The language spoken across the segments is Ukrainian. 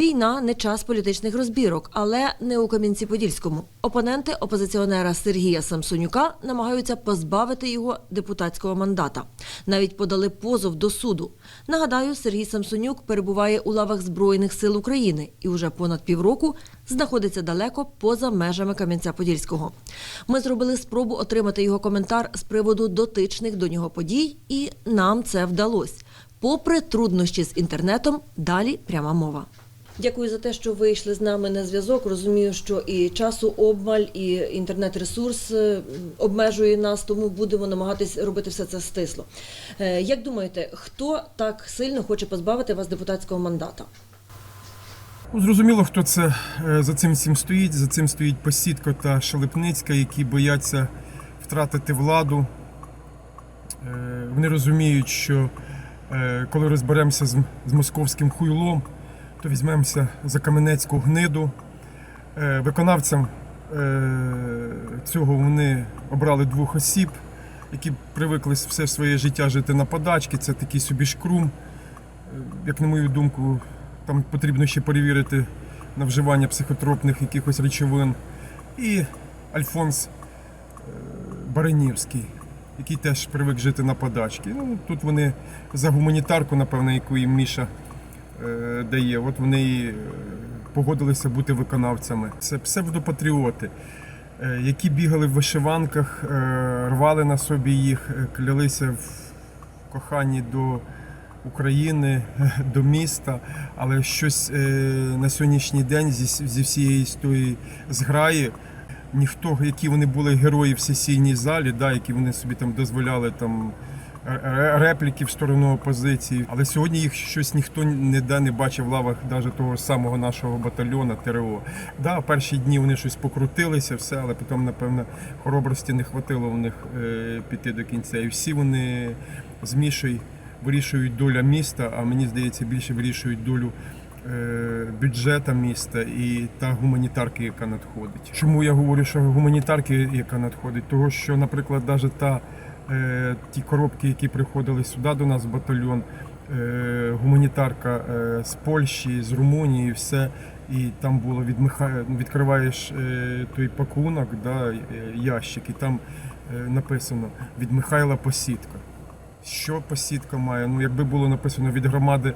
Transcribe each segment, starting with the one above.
Війна не час політичних розбірок, але не у Кам'янці-Подільському. Опоненти опозиціонера Сергія Самсонюка намагаються позбавити його депутатського мандата. Навіть подали позов до суду. Нагадаю, Сергій Самсонюк перебуває у лавах Збройних сил України і уже понад півроку знаходиться далеко поза межами Кам'янця-Подільського. Ми зробили спробу отримати його коментар з приводу дотичних до нього подій, і нам це вдалося. Попри труднощі з інтернетом, далі пряма мова. Дякую за те, що вийшли з нами на зв'язок. Розумію, що і часу обмаль, і інтернет-ресурс е, обмежує нас, тому будемо намагатись робити все це стисло. Е, Як думаєте, хто так сильно хоче позбавити вас депутатського мандата? Ну, Зрозуміло, хто це е, за цим всім стоїть. За цим стоїть Посідко та Шелепницька, які бояться втратити владу. Вони розуміють, що коли розберемося з московським хуйлом, то візьмемося за Каменецьку гниду. Е, Виконавцям е, цього вони обрали двох осіб, які привикли все своє життя жити на подачки. Це такий собі шкрум. Е, Як на мою думку, там потрібно ще перевірити на вживання психотропних якихось речовин. І Альфонс Баранівський, який теж привик жити на подачки. Ну, тут вони за гуманітарку, напевно, яку їм Міша дає, от вони е, погодилися бути виконавцями. Це псевдопатріоти, е, які бігали в вишиванках, е, рвали на собі їх, е, клялися в коханні до України, до міста, але щось е, на сьогоднішній день зі, зі всієї тої зграї. Ніхто, які вони були герої в сесійній залі, да, які вони собі там дозволяли там репліки в сторону опозиції. Але сьогодні їх щось ніхто ніде не бачив в лавах навіть того самого нашого батальйону ТРО. Да, перші дні вони щось покрутилися, все, але потім, напевно, хоробрості не хватило в них е, піти до кінця. І всі вони з Мішою вирішують доля міста, а мені здається, більше вирішують долю е, бюджета міста і та гуманітарки, яка надходить. Чому я говорю, що гуманітарки, яка надходить? Того, що, наприклад, навіть та е, ті коробки, які приходили сюди до нас в батальйон, е, гуманітарка е, з Польщі, з Румунії, все. І там було від Миха... відкриваєш е, той пакунок, да, е, ящик, і там е, написано від Михайла Посідка. Що посідка має? Ну, якби було написано від громади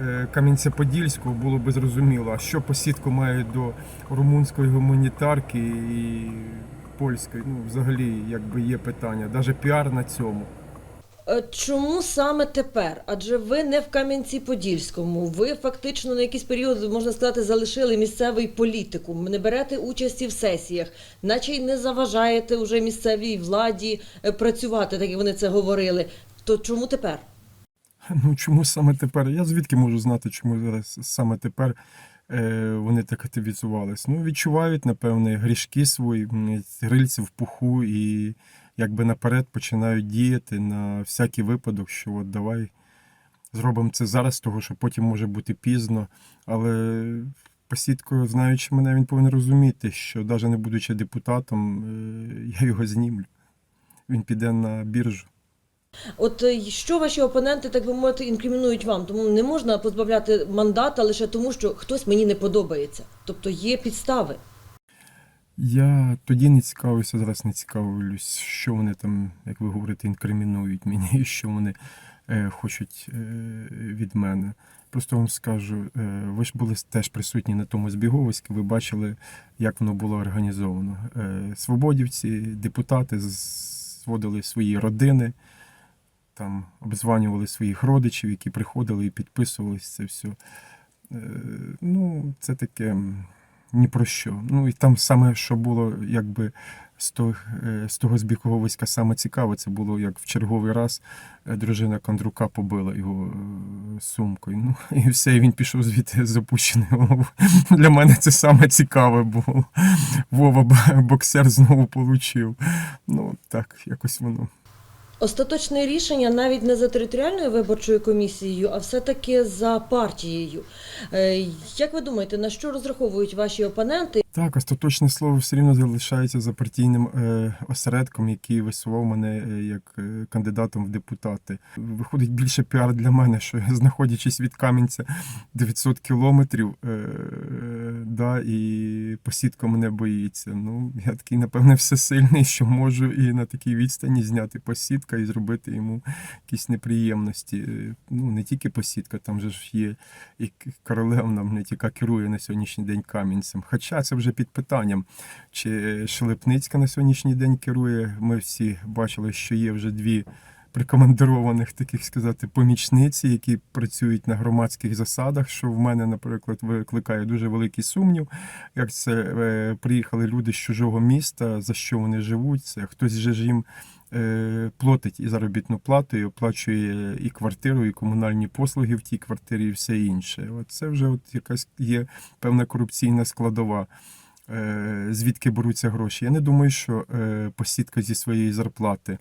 е, Кам'янця-Подільського, було б зрозуміло. А що посідку має до румунської гуманітарки і польської? Ну, взагалі, якби є питання. Навіть піар на цьому. Е, Чому саме тепер? Адже ви не в Кам'янці-Подільському. Ви фактично на якийсь період, можна сказати, залишили місцевий політикум. Не берете участі в сесіях, наче й не заважаєте уже місцевій владі е, працювати, так як вони це говорили. То чому тепер? Ну чому саме тепер? Я звідки можу знати, чому зараз саме тепер е, вони так активізувались? Ну, відчувають, напевне, грішки свої, грильці в пуху і якби наперед починають діяти на всякий випадок, що от давай зробимо це зараз, того що потім може бути пізно. Але посідко, знаючи мене, він повинен розуміти, що навіть не будучи депутатом, е, я його знімлю. Він піде на біржу. От е, що ваші опоненти, так би мовити, інкримінують вам? Тому не можна позбавляти мандата лише тому, що хтось мені не подобається. Тобто є підстави. Я тоді не цікавився, зараз не цікавлюсь, що вони там, як ви говорите, інкримінують мені, що вони е, хочуть е, від мене. Просто вам скажу, е, ви ж були теж присутні на тому збіговиську, ви бачили, як воно було організовано. Е, свободівці, депутати зводили свої родини, там обзванювали своїх родичів, які приходили і підписувалися це все. Е, ну, це таке ні про що. Ну і там саме, що було, якби з того, е, з того збіговиська саме цікаве, це було як в черговий раз е, дружина Кондрука побила його сумкою. Ну і все, і він пішов звідти з опущеною. Для мене це саме цікаве було. Вова боксер знову получив. Ну так, якось воно. Остаточне рішення навіть не за територіальною виборчою комісією, а все-таки за партією. Е, Як ви думаєте, на що розраховують ваші опоненти? Так, остаточне слово все рівно залишається за партійним е, осередком, який висував мене е, як кандидатом в депутати. Виходить більше піар для мене, що знаходячись від Кам'янця 900 кілометрів, да, і посідка мене боїться. Ну, я такий, напевне, всесильний, що можу і на такій відстані зняти посідка і зробити йому якісь неприємності. Е, Ну, не тільки посідка, там же ж є і королевна, яка керує на сьогоднішній день Кам'янцем. Хоча це вже під питанням, чи Шелепницька на сьогоднішній день керує. Ми всі бачили, що є вже дві прикомандированих, таких сказати, помічниці, які працюють на громадських засадах, що в мене, наприклад, викликає дуже великий сумнів. Як це е, приїхали люди з чужого міста, за що вони живуть, це хтось же ж їм е, платить і заробітну плату, і оплачує і квартиру, і комунальні послуги в тій квартирі, і все інше. От це вже от якась є певна корупційна складова. Е, Звідки беруться гроші? Я не думаю, що е, посідка зі своєї зарплати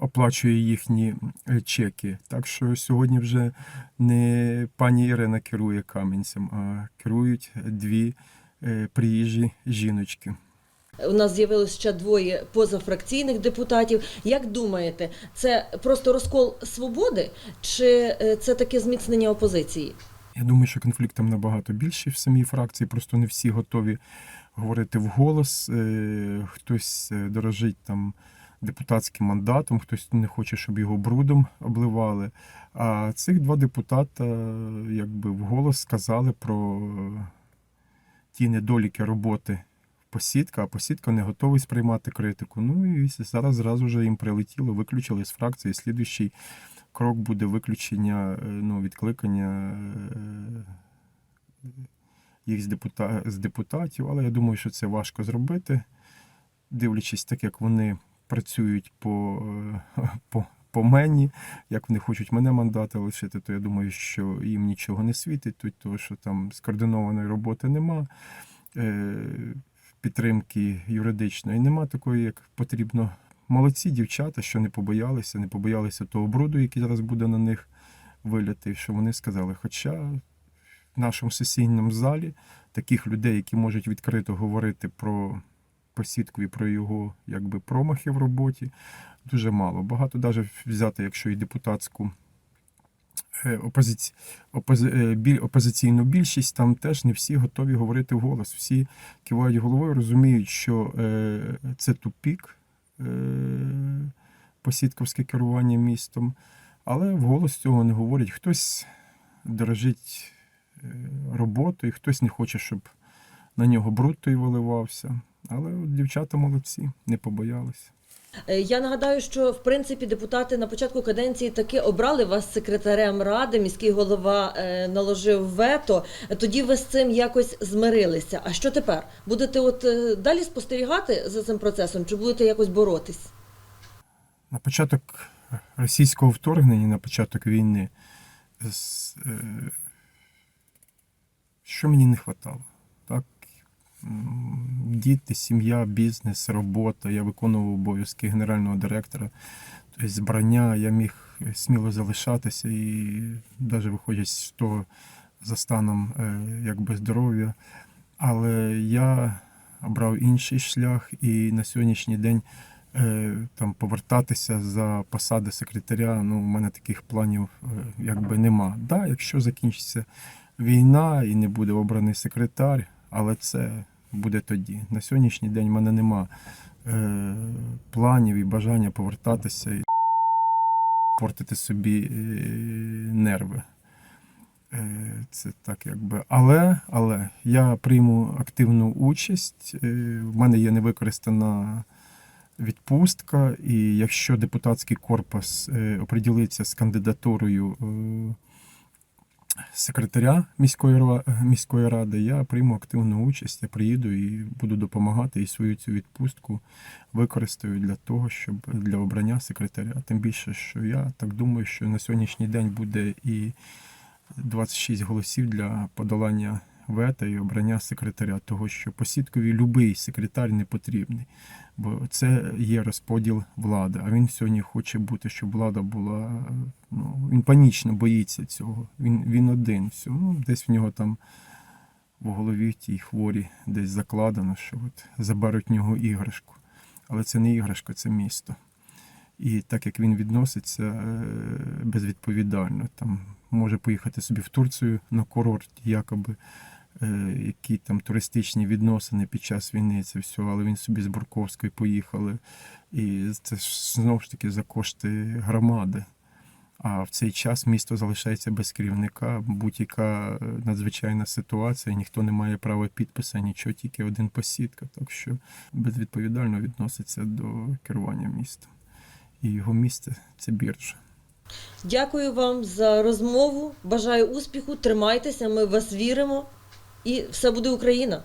оплачує їхні е, чеки. Так що сьогодні вже не пані Ірина керує Кам'янцем, а керують дві е, приїжджі жіночки. У нас з'явилось ще двоє позафракційних депутатів. Як думаєте, це просто розкол свободи, чи е, це таке зміцнення опозиції? Я думаю, що конфлікт там набагато більший в самій фракції, просто не всі готові говорити вголос. Хтось дорожить там депутатським мандатом, хтось не хоче, щоб його брудом обливали. А цих два депутата якби вголос сказали про е, ті недоліки роботи посідка, а посідка не готовий сприймати критику. Ну і зараз зразу вже їм прилетіло, виключили з фракції. Слідуючий крок буде виключення, е, ну, відкликання е, їх з, депута... з депутатів, але я думаю, що це важко зробити, дивлячись так, як вони працюють по, е, по, по мені, як вони хочуть мене мандати лишити, то я думаю, що їм нічого не світить, тому що там скоординованої роботи нема. е, Підтримки юридичної нема такої, як потрібно. Молодці дівчата, що не побоялися, не побоялися того бруду, який зараз буде на них вилятий, що вони сказали. Хоча в нашому сесійному залі таких людей, які можуть відкрито говорити про посідку і про його якби, промахи в роботі, дуже мало. Багато навіть взяти, якщо і депутатську е, опозиці... опози... е, біль... опозиційну більшість, там теж не всі готові говорити вголос. Всі кивають головою, розуміють, що е, це тупік посідковське керування містом, але вголос цього не говорять. Хтось дорожить роботою, хтось не хоче, щоб на нього бруд той виливався. Але от дівчата молодці, не побоялися. Е, Я нагадаю, що в принципі депутати на початку каденції таки обрали вас секретарем ради. Міський голова е, наложив вето. Тоді ви з цим якось змирилися. А що тепер? Будете от е, далі спостерігати за цим процесом, чи будете якось боротись? На початок російського вторгнення, на початок війни, що мені не вистачало? Діти, сім'я, бізнес, робота. Я виконував обов'язки генерального директора, тобто збрання, я міг сміло залишатися і навіть виходячи з того за станом е, якби здоров'я. Але я обрав інший шлях і на сьогоднішній день е, там повертатися за посади секретаря. Ну, у мене таких планів е, якби нема. Да, якщо закінчиться війна і не буде обраний секретар, але це буде тоді. На сьогоднішній день в мене нема е, планів і бажання повертатися і портити собі е, нерви. Е, Це так якби. Але, але я прийму активну участь. Е, В мене є невикористана відпустка, і якщо депутатський корпус е, оприділиться з кандидатурою е, секретаря міської, міської ради, я прийму активну участь, я приїду і буду допомагати і свою цю відпустку використаю для того, щоб для обрання секретаря. Тим більше, що я так думаю, що на сьогоднішній день буде і 26 голосів для подолання вета і обрання секретаря, того що посідкові будь-який секретар не потрібний, бо це є розподіл влади. А він сьогодні хоче бути, щоб влада була. Ну, він панічно боїться цього. Він, він один. Все. Ну, десь в нього там в голові тій хворі десь закладено, що от заберуть в нього іграшку. Але це не іграшка, це місто. І так як він відноситься е, безвідповідально, там може поїхати собі в Турцію на курорт, якоби які там туристичні відносини під час війни, це все, але він собі з Бурковської поїхали. І це ж знову ж таки за кошти громади. А в цей час місто залишається без керівника, будь-яка е, надзвичайна ситуація, ніхто не має права підпису, нічого, тільки один посідка. Так що безвідповідально відноситься до керування містом. І його місце це біржа. Дякую вам за розмову. Бажаю успіху. Тримайтеся, ми вас віримо. І все буде Україна.